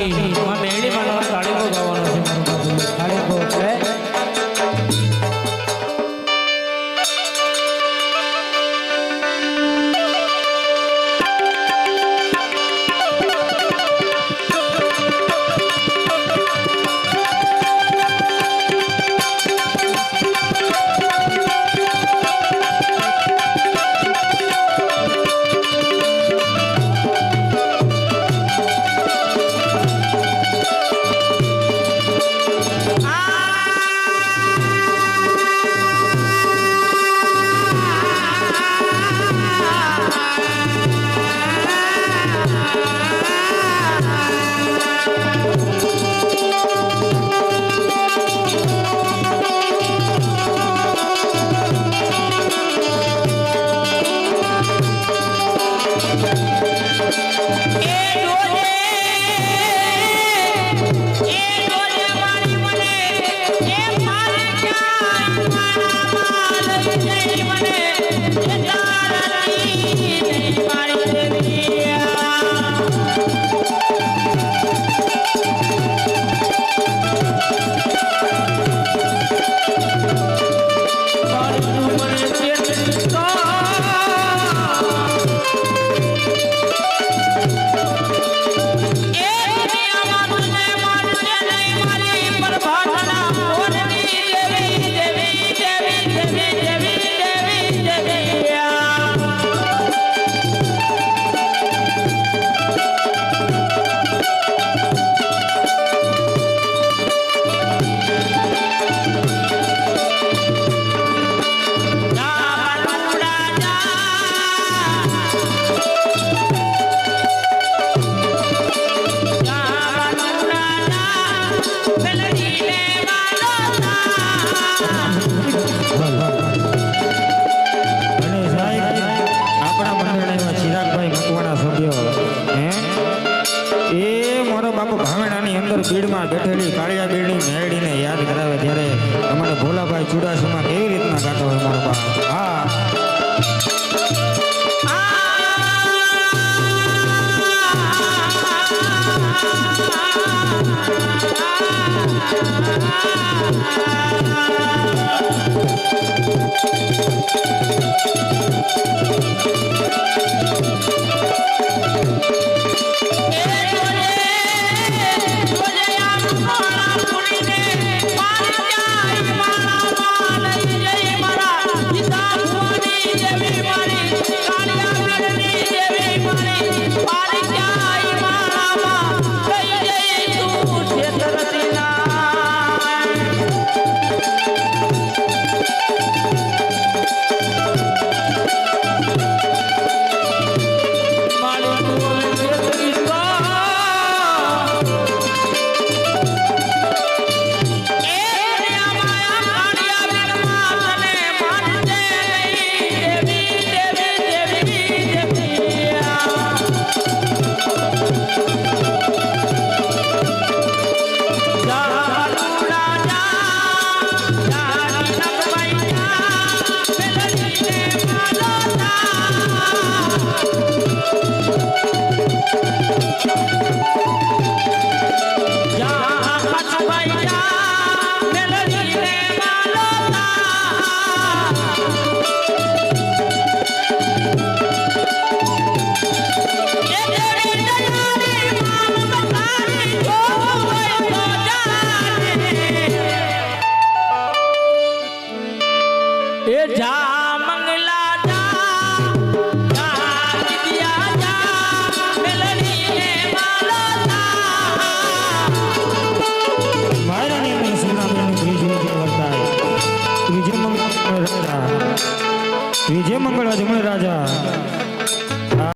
Hey. ने ભીડમાં બેઠેલી કાળિયા બેડની મેળડીને યાદ કરાવે ત્યારે અમારે ભોલાભાઈ ચુડાસમાં કેવી રીતના ગાતો હોય મારો બાપ હા Ah!